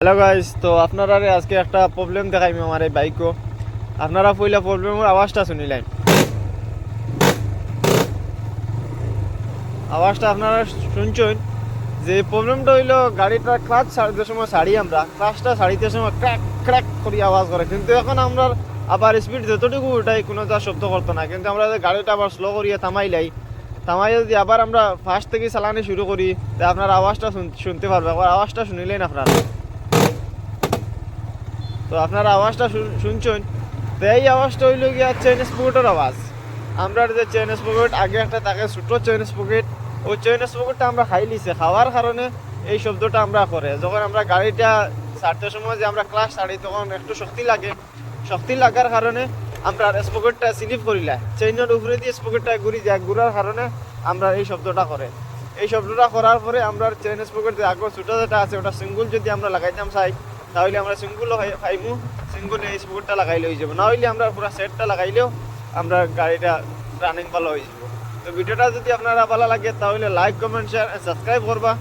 Hello guys তো আপনারা আজকে একটা প্রবলেম দেখাইম আমার এই বাইকও আপনারা পইলা প্রবলেমের আওয়াজটা শুনিলেন। আওয়াজটা আপনারা শুনছেন? যে প্রবলেমটা হইল, গাড়িটা ক্লাচ ছাড়িতে সময় ছাড়ি আমরা। ক্লাচটা ছাড়িতে সময় ক্র্যাক ক্র্যাক করি আওয়াজ করে। কিন্তু এখন আমরা আবার স্পিড যতটুকু উঠাই, কোনো যা শব্দ করতো না। কিন্তু আমরা গাড়িটা আবার স্লো করিয়া থামাইলাই থামাই যদি আবার আমরা ফার্স্ট থেকে চালানি শুরু করি, তা আপনার আওয়াজটা শুনতে পারবে আবার আওয়াজটা শুনিলেন আপনারা। তো আপনারা আওয়াজটা শুন- শুনছেন? তো এই আওয়াজটা হইল গিয়া চেন স্পকেটের আওয়াজ। আমরা যে চেন স্পকেট আগে একটা থাকে ছোটো চেন স্পকেট ওই চেন স্পকেটটা আমরা খাই লিছে। খাওয়ার কারণে এই শব্দটা আমরা করে। যখন আমরা গাড়িটা ছাড়তে সময় যে আমরা ক্লাস ছাড়ি, তখন একটু শক্তি লাগে। শক্তি লাগার কারণে আমরা স্পকেটটা স্লিপ করিলা চেইনের উপরে দিয়ে স্পকেটটা ঘুরি যায়। ঘুরার কারণে আমরা এই শব্দটা করে। এই শব্দটা করার পরে আমরা চেন স্পকেট যে আগে ছোটো যেটা আছে, ওটা সিঙ্গুল যদি আমরা লাগাইতাম চাই তাহলে আমরা সিঙ্গুলও পাইমু সিঙ্গুল এই স্পোর্টটা লাগাইলে হয়ে যাব। না হইলে আমরা পুরো সেটটা লাগাইলেও আমরা গাড়িটা রানিং ভালো হয়ে যাব। তো ভিডিওটা যদি আপনারা ভালো লাগে, তাহলে লাইক কমেন্ট শেয়ার সাবস্ক্রাইব করবা।